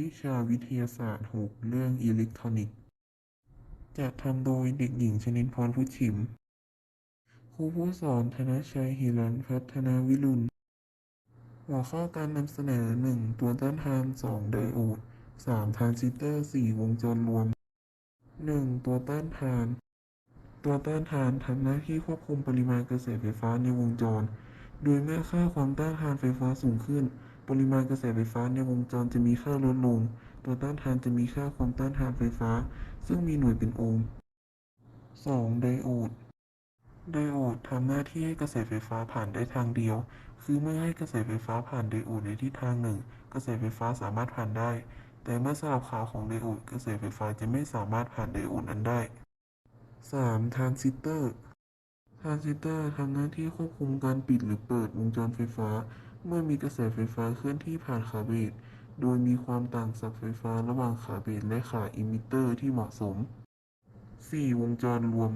วิชาวิทยาศาสตร์ 6 เรื่องอิเล็กทรอนิกส์จัดทำโดยเด็กหญิงชนินพรพุชิม ครูผู้สอนธนชัยหิรันพัฒนาวิรุณหัวข้อการนำเสนอ 1. ตัวต้านทาน 2. ไดโอด 3. ทรานซิสเตอร์ 4. วงจรรวม 1. ตัวต้านทาน ตัวต้านทานทำหน้าที่ควบคุมปริมาณกระแสไฟฟ้าในวงจร โดยเมื่อค่าความต้านทานไฟฟ้าสูงขึ้น ปริมาณกระแสไฟฟ้าในวงจรจะมีค่าลดลง ตัวต้านทานจะมีค่าความต้านทานไฟฟ้า ซึ่งมีหน่วยเป็นโอห์ม 2. ไดโอด ไดโอดทำหน้าที่ให้กระแสไฟฟ้าผ่านได้ทางเดียว คือเมื่อให้กระแสไฟฟ้าผ่านไดโอดในทิศทางหนึ่ง กระแสไฟฟ้าสามารถผ่านได้ แต่เมื่อสลับขาของไดโอดกระแสไฟฟ้าจะไม่สามารถผ่านไดโอดนั้นได้ 3. ทรานซิสเตอร์ทรานซิสเตอร์ทำหน้าที่ควบคุมการปิดหรือเปิดวงจรไฟฟ้า เมื่อมีกระแสไฟฟ้าเคลื่อนที่ผ่านขาเบสโดยมีความต่างศักย์ไฟฟ้าระหว่างขาเบสและขาอิมิเตอร์ที่เหมาะสม 4. วงจรรวม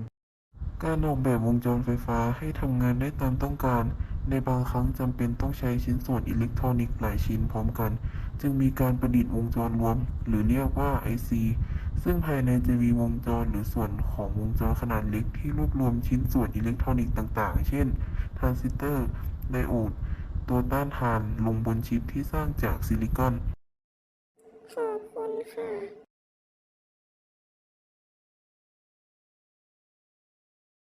การออกแบบวงจรไฟฟ้าให้ทำงานได้ตามต้องการ ในบางครั้งจำเป็นต้องใช้ชิ้นส่วนอิเล็กทรอนิกส์หลายชิ้นพร้อมกัน จึงมีการประดิษฐ์วงจรรวม หรือเรียกว่า IC ซึ่งภายในจะมีวงจรหรือส่วนของวงจรขนาดเล็กที่รวบรวมชิ้นส่วนอิเล็กทรอนิกส์ต่าง ๆ เช่น ทรานซิสเตอร์ ไดโอด ตัวต้านทานลงบนชิปที่สร้างจากซิลิคอน ขอบคุณค่ะ